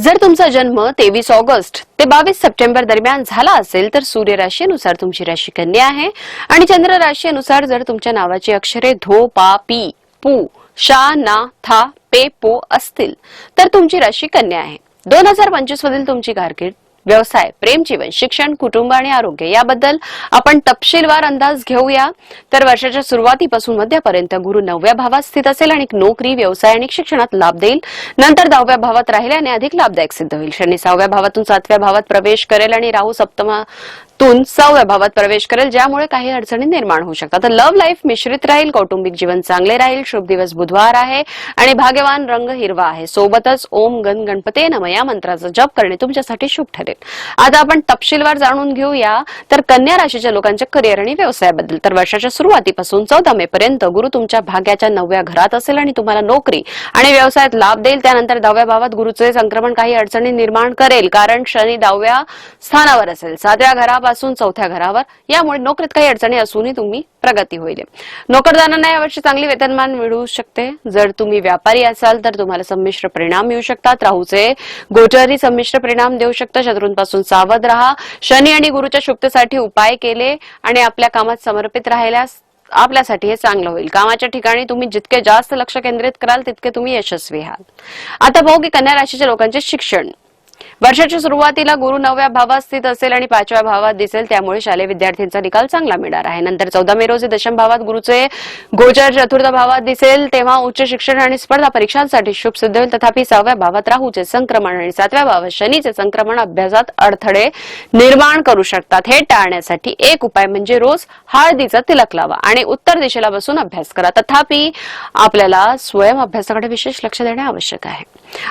जर तुमचा जन्म तेवीस ऑगस्ट ते बावीस सप्टेंबर दरम्यान झाला असेल तर सूर्य राशीनुसार तुमची राशी कन्या आहे. आणि चंद्र राशीनुसार जर तुमच्या नावाची अक्षरे धो पा पी पू शा ना था पे पो असतील तर तुमची राशी कन्या आहे. दोन हजार पंचवीस मधील तुमची कारकीर्द व्यवसाय प्रेम जीवन शिक्षण कुटुंब आणि आरोग्य याबद्दल आपण तपशीलवार अंदाज घेऊया. तर वर्षाच्या सुरुवातीपासून मध्यापर्यंत गुरु नवव्या भावात स्थित असेल आणि नोकरी व्यवसाय आणि शिक्षणात लाभ देईल. नंतर दहाव्या भावात राहिल्याने अधिक लाभदायक सिद्ध होईल. शनी सहाव्या भावातून सातव्या भावात प्रवेश करेल आणि राहू सप्तमातून सहाव्या भावात प्रवेश करेल ज्यामुळे काही अडचणी निर्माण होऊ शकतात. तर लव्ह लाईफ मिश्रित राहील कौटुंबिक जीवन चांगले राहील शुभ दिवस बुधवार आहे आणि भाग्यवान रंग हिरवा आहे. सोबतच ओम गण गणपते नम या मंत्राचा जप करणे तुमच्यासाठी शुभ ठरेल. आता आपण तपशीलवार जाणून घेऊया. तर कन्या राशीच्या लोकांच्या करिअर आणि व्यवसायाबद्दल. तर वर्षाच्या सुरुवातीपासून चौदा मे पर्यंत गुरु तुमच्या भाग्याच्या नवव्या घरात असेल आणि तुम्हाला नोकरी आणि व्यवसायात लाभ देईल. त्यानंतर दहाव्या भावात गुरुचे संक्रमण काही अडचणी निर्माण करेल. कारण शनी दहाव्या स्थानावर असेल. सातव्या घरापासून चौथ्या घरावर. यामुळे नोकरीत काही अडचणी असूनही तुम्ही प्रगती होईल. नोकरदारांना यावर्षी चांगली वेतनमान मिळू शकते. जर तुम्ही व्यापारी असाल तर तुम्हाला संमिश्र परिणाम मिळू शकतात. राहूचे गोचरही संमिश्र परिणाम देऊ शकतात शत्रूंपासून सावध राहा. शनी आणि गुरुच्या शुभतेसाठी उपाय केले आणि आपल्या कामात समर्पित राहिल्यास आपल्यासाठी हे चांगलं होईल. कामाच्या ठिकाणी तुम्ही जितके जास्त लक्ष केंद्रित कराल तितके तुम्ही यशस्वी आहात आता पाहू की कन्या राशीच्या लोकांचे शिक्षण. वर्षाच्या सुरुवातीला गुरु नवव्या भावात स्थित असेल आणि पाचव्या भावात दिसेल त्यामुळे शालेय विद्यार्थ्यांचा निकाल चांगला मिळणार आहे. नंतर चौदा मे रोजी दशम भावात गुरुचे गोचर चतुर्थ भावात दिसेल तेव्हा उच्च शिक्षण आणि स्पर्धा परीक्षांसाठी शुभ सिद्ध होईल. तथापि सहाव्या भावात राहूचे संक्रमण आणि सातव्या भावात शनीचे संक्रमण अभ्यासात अडथळे निर्माण करू शकतात. हे टाळण्यासाठी एक उपाय म्हणजे रोज हळदीचा तिलक लावा आणि उत्तर दिशेला बसून अभ्यास करा. तथापि आपल्याला स्वयं अभ्यासाकडे विशेष लक्ष देणे आवश्यक आहे.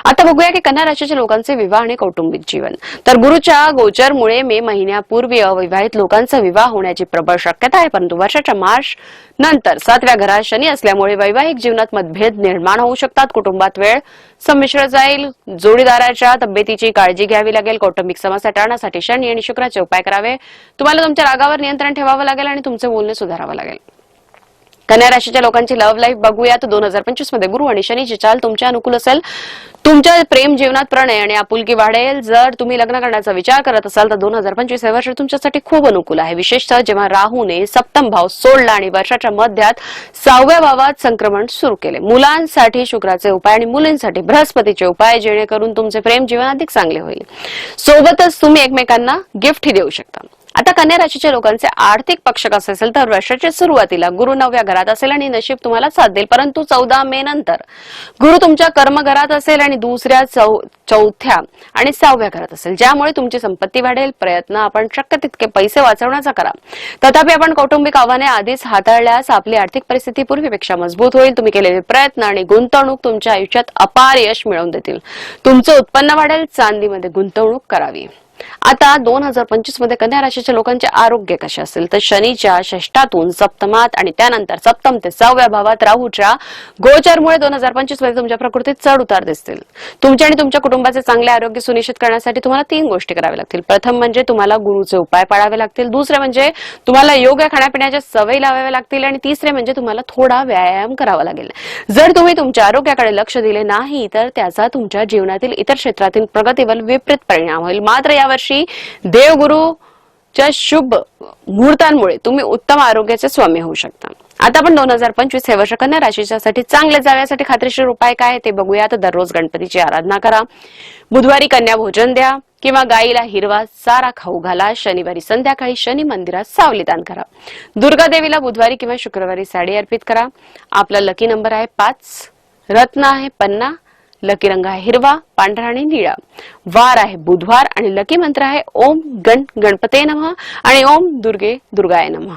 आता बघूया की कन्या राशीच्या लोकांचे विवाह आणि कौटुंबिक जीवन. तर गुरुच्या गोचरमुळे मे महिन्यापूर्वी अविवाहित लोकांचा विवाह होण्याची प्रबळ शक्यता आहे परंतु वर्षाच्या मार्च नंतर सातव्या घरात शनी असल्यामुळे वैवाहिक जीवनात मतभेद निर्माण होऊ शकतात. कुटुंबात वेळ संमिश्र जाईल. जोडीदाराच्या तब्येतीची काळजी घ्यावी लागेल. कौटुंबिक समस्या टाळण्यासाठी शनी आणि शुक्राचे उपाय करावे. तुम्हाला तुमच्या रागावर नियंत्रण ठेवावं लागेल आणि तुमचे बोलणे सुधारावं लागेल. कन्या राशीच्या लोकांची लव्ह लाईफ बघूया तर दोन हजार पंचवीसमध्ये गुरु आणि शनीची चाल तुमच्या अनुकूल असेल. तुमच्या प्रेम जीवनात प्रणय आणि आपुलकी वाढेल. जर तुम्ही लग्न करण्याचा विचार करत असाल तर दोन हजार पंचवीस हे वर्ष तुमच्यासाठी खूप अनुकूल आहे. विशेषतः जेव्हा राहूने सप्तम भाव सोडला आणि वर्षाच्या मध्यात सहाव्या भावात संक्रमण सुरू केले. मुलांसाठी शुक्राचे उपाय आणि मुलींसाठी बृहस्पतीचे उपाय जेणेकरून तुमचे प्रेम जीवन अधिक चांगले होईल. सोबतच तुम्ही एकमेकांना गिफ्टही देऊ शकता. आता कन्या राशीच्या लोकांचे आर्थिक पक्ष कसे असेल तर वर्षाच्या सुरुवातीला गुरु नवव्या घरात असेल आणि नशीब तुम्हाला साथ देईल. परंतु चौदा मे नंतर गुरु तुमच्या कर्मघरात असेल आणि दुसऱ्या चौथ्या आणि सहाव्या घरात असेल. ज्यामुळे तुमची संपत्ती वाढेल प्रयत्न आपण शक्य तितके पैसे वाचवण्याचा करा. तथापि आपण कौटुंबिक आव्हाने आधीच हाताळल्यास आपली आर्थिक परिस्थिती पूर्वीपेक्षा मजबूत होईल. तुम्ही केलेले प्रयत्न आणि गुंतवणूक तुमच्या आयुष्यात अपार यश मिळवून देतील. तुमचं उत्पन्न वाढेल चांदीमध्ये गुंतवणूक करावी. आता दोन हजार पंचवीसमध्ये कन्या राशीच्या लोकांचे आरोग्य कसे असेल? तर शनीच्या षष्टातून सप्तमात आणि त्यानंतर सप्तम ते सहाव्या भावात राहूच्या गोचरमुळे दोन हजार पंचवीसमध्ये तुमच्या प्रकृतीत चढ उतार दिसतील. तुमच्या आणि तुमच्या कुटुंबाचे चांगले आरोग्य सुनिश्चित करण्यासाठी तुम्हाला तीन गोष्टी कराव्या लागतील. प्रथम म्हणजे तुम्हाला गुरुचे उपाय पाळावे लागतील. दुसरे म्हणजे तुम्हाला योग्य खाण्यापिण्याच्या सवयी लावाव्या लागतील. आणि तिसरे म्हणजे तुम्हाला थोडा व्यायाम करावा लागेल. जर तुम्ही तुमच्या आरोग्याकडे लक्ष दिले नाही तर त्याचा तुमच्या जीवनातील इतर क्षेत्रातील प्रगतीवर विपरीत परिणाम होईल. मात्र या वर्षी देवगुरु च्या शुभ मुहूर्तांमुळे तुम्ही उत्तम आरोग्याचे स्वामी होऊ शकता. आता आपण दोन हजार पंचवीस हे वर्ष कन्या राशीच्यासाठी चांगले जाण्यासाठी खात्रीशीर उपाय काय ते बघूया. तर दररोज गणपतीची आराधना करा. बुधवारी कन्या भोजन द्या किंवा गाईला हिरवा चारा खाऊ घाला. शनिवारी संध्याकाळी शनी मंदिरात सावली दान करा. दुर्गा देवीला बुधवारी किंवा शुक्रवारी साडी अर्पित करा. आपला लकी नंबर आहे पाच रत्न आहे पन्ना लकी रंग आहे हिरवा पांढरा आणि निळा. वार आहे बुधवार आणि लकी मंत्र आहे ओम गण गणपते नमः आणि ओम दुर्गे दुर्गाय नमः.